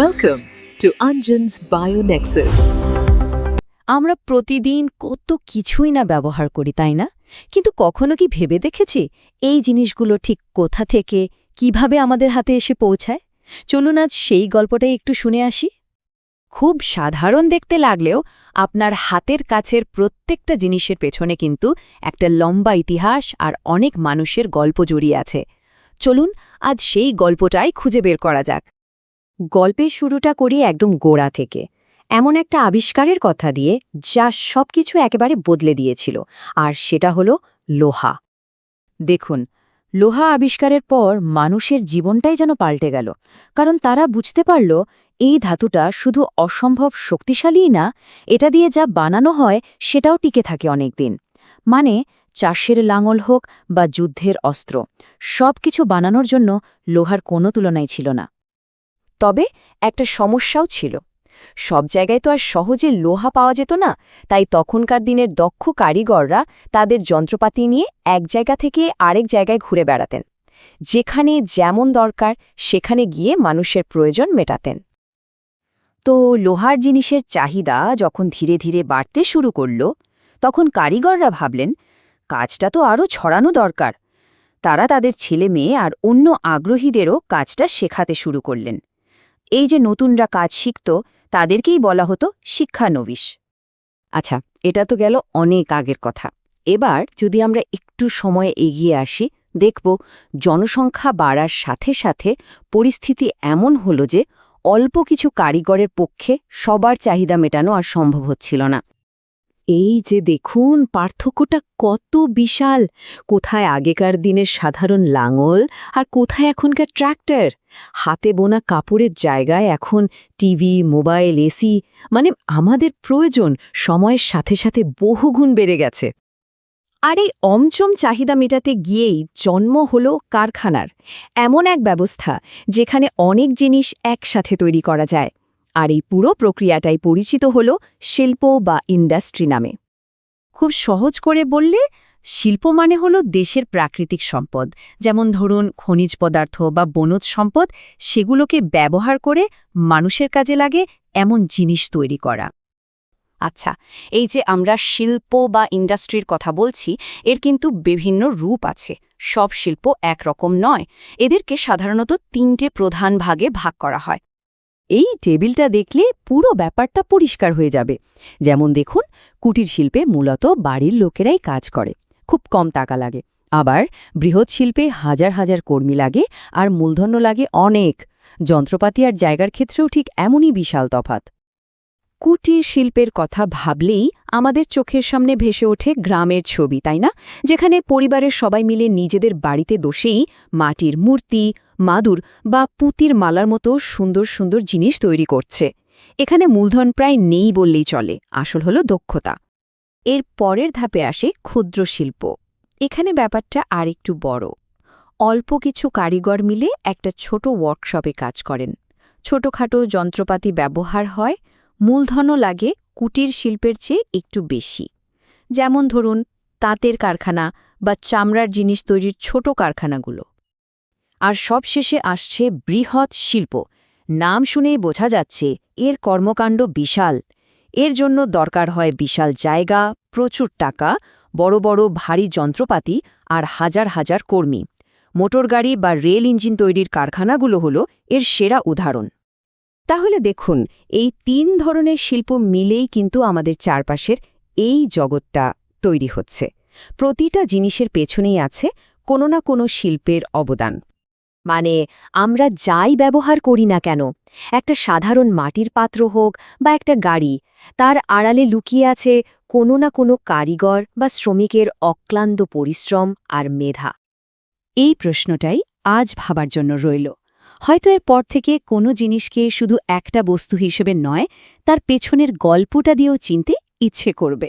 Welcome to Anjan's BioNexus. আমরা প্রতিদিন কত কিছুই না ব্যবহার করি, তাই না? কিন্তু কখনো কি ভেবে দেখেছি এই জিনিসগুলো ঠিক কোথা থেকে, কীভাবে আমাদের হাতে এসে পৌঁছায়? চলুন আজ সেই গল্পটাই একটু শুনে আসি। খুব সাধারণ দেখতে লাগলেও আপনার হাতের কাছের প্রত্যেকটা জিনিসের পেছনে কিন্তু একটা লম্বা ইতিহাস আর অনেক মানুষের গল্প জড়িয়ে আছে। চলুন আজ সেই গল্পটাই খুঁজে বের করা যাক। গল্পের শুরুটা করি একদম গোড়া থেকে। এমন একটা আবিষ্কারের কথা দিয়ে যা সবকিছু একেবারে বদলে দিয়েছিল, আর সেটা হলো লোহা। দেখুন, লোহা আবিষ্কারের পর মানুষের জীবনটাই যেন পাল্টে গেল, কারণ তারা বুঝতে পারল এই ধাতুটা শুধু অসম্ভব শক্তিশালীই না, এটা দিয়ে যা বানানো হয় সেটাও টিকে থাকে অনেকদিন। মানে চাষের লাঙল হোক বা যুদ্ধের অস্ত্র সব কিছু বানানোর জন্য লোহার কোনো তুলনাই ছিল না। তবে একটা সমস্যাও ছিল। সব জায়গায় তো আর সহজে লোহা পাওয়া যেত না, তাই তখনকার দিনের দক্ষ কারিগররা তাদের যন্ত্রপাতি নিয়ে এক জায়গা থেকে আরেক জায়গায় ঘুরে বেড়াতেন। যেখানে যেমন দরকার, সেখানে গিয়ে মানুষের প্রয়োজন মেটাতেন। তো লোহার জিনিসের চাহিদা যখন ধীরে ধীরে বাড়তে শুরু করল, তখন কারিগররা ভাবলেন, কাজটা তো আরও ছড়ানো দরকার। তারা তাদের ছেলে মেয়ে আর অন্য আগ্রহীদেরও কাজটা শেখাতে শুরু করলেন। এই যে নতুনরা কাজ শিখত, তাদেরকেই বলা হতো শিক্ষানবিশ আচ্ছা এটা তো গেল অনেক আগের কথা। এবার যদি আমরা একটু সময় এগিয়ে আসি, দেখব জনসংখ্যা বাড়ার সাথে সাথে পরিস্থিতি এমন হল যে অল্প কিছু কারিগরের পক্ষে সবার চাহিদা মেটানো আর সম্ভব হচ্ছিল না। এই যে দেখুন, পার্থক্যটা কত বিশাল। কোথায় আগেকার দিনের সাধারণ লাঙল আর কোথায় এখনকার ট্র্যাক্টর? হাতে বোনা কাপড়ের জায়গায় এখন টিভি, মোবাইল এসি মানে আমাদের প্রয়োজন সময়ের সাথে সাথে বহুগুণ বেড়ে গেছে। আর এই অমচম চাহিদা মেটাতে গিয়েই জন্ম হল কারখানার। এমন এক ব্যবস্থা যেখানে অনেক জিনিস একসাথে তৈরি করা যায়। আর এই পুরো প্রক্রিয়াটাই পরিচিত হল শিল্প বা ইন্ডাস্ট্রি নামে। খুব সহজ করে বললে, শিল্প মানে হল দেশের প্রাকৃতিক সম্পদ। যেমন ধরুন, খনিজ পদার্থ বা বনজ সম্পদ, সেগুলোকে ব্যবহার করে মানুষের কাজে লাগে এমন জিনিস তৈরি করা। আচ্ছা এই যে আমরা শিল্প বা ইন্ডাস্ট্রির কথা বলছি, এর কিন্তু বিভিন্ন রূপ আছে। সব শিল্প একরকম নয়। এদেরকে সাধারণত তিনটে প্রধান ভাগে ভাগ করা হয়। এই টেবিলটা দেখলে পুরো ব্যাপারটা পরিষ্কার হয়ে যাবে। যেমন দেখুন, কুটির শিল্পে মূলত বাড়ির লোকেরাই কাজ করে। খুব কম টাকা লাগে। আবার বৃহৎ শিল্পে হাজার হাজার কর্মী লাগে আর মূলধন্য লাগে অনেক। যন্ত্রপাতি আর জায়গার ক্ষেত্রেও ঠিক এমনই বিশাল তফাত কুটির শিল্পের কথা ভাবলেই আমাদের চোখের সামনে ভেসে ওঠে গ্রামের ছবি, তাই না? যেখানে পরিবারের সবাই মিলে নিজেদের বাড়িতে দোষেই মাটির মূর্তি মাদুর বা পুতির মালার মতো সুন্দর সুন্দর জিনিস তৈরি করছে। এখানে মূলধন প্রায় নেই বললেই চলে, আসল হল দক্ষতা। এর পরের ধাপে আসে ক্ষুদ্র শিল্প। এখানে ব্যাপারটা আর একটু বড়। অল্প কিছু কারিগর মিলে একটা ছোট ওয়ার্কশপে কাজ করেন। ছোটখাটো যন্ত্রপাতি ব্যবহার হয়, মূলধনও লাগে, কুটির শিল্পের চেয়ে একটু বেশি। যেমন ধরুন, তাঁতের কারখানা বা চামড়ার জিনিস তৈরির ছোট কারখানাগুলো। আর সবশেষে আসছে বৃহৎ শিল্প। নাম শুনেই বোঝা যাচ্ছে, এর কর্মকাণ্ড বিশাল। এর জন্য দরকার হয় বিশাল জায়গা, প্রচুর টাকা, বড় বড় ভারী যন্ত্রপাতি আর হাজার হাজার কর্মী। মোটরগাড়ি বা রেল ইঞ্জিন তৈরির কারখানাগুলো হল এর সেরা উদাহরণ। তাহলে দেখুন, এই তিন ধরনের শিল্প মিলেই কিন্তু আমাদের চারপাশের এই জগৎটা তৈরি হচ্ছে। প্রতিটা জিনিসের পেছনেই আছে কোনো না কোনো শিল্পের অবদান। মানে আমরা যাই ব্যবহার করি না কেন? একটা সাধারণ মাটির পাত্র হোক বা একটা গাড়ি, তার আড়ালে লুকিয়ে আছে কোনো না কোনো কারিগর বা শ্রমিকের অক্লান্ত পরিশ্রম আর মেধা। এই প্রশ্নটাই আজ ভাবার জন্য রইল। হয়তো এর পর থেকে কোনো জিনিসকে শুধু একটা বস্তু হিসেবে নয়, তার পেছনের গল্পটা দিয়েও চিনতে ইচ্ছে করবে।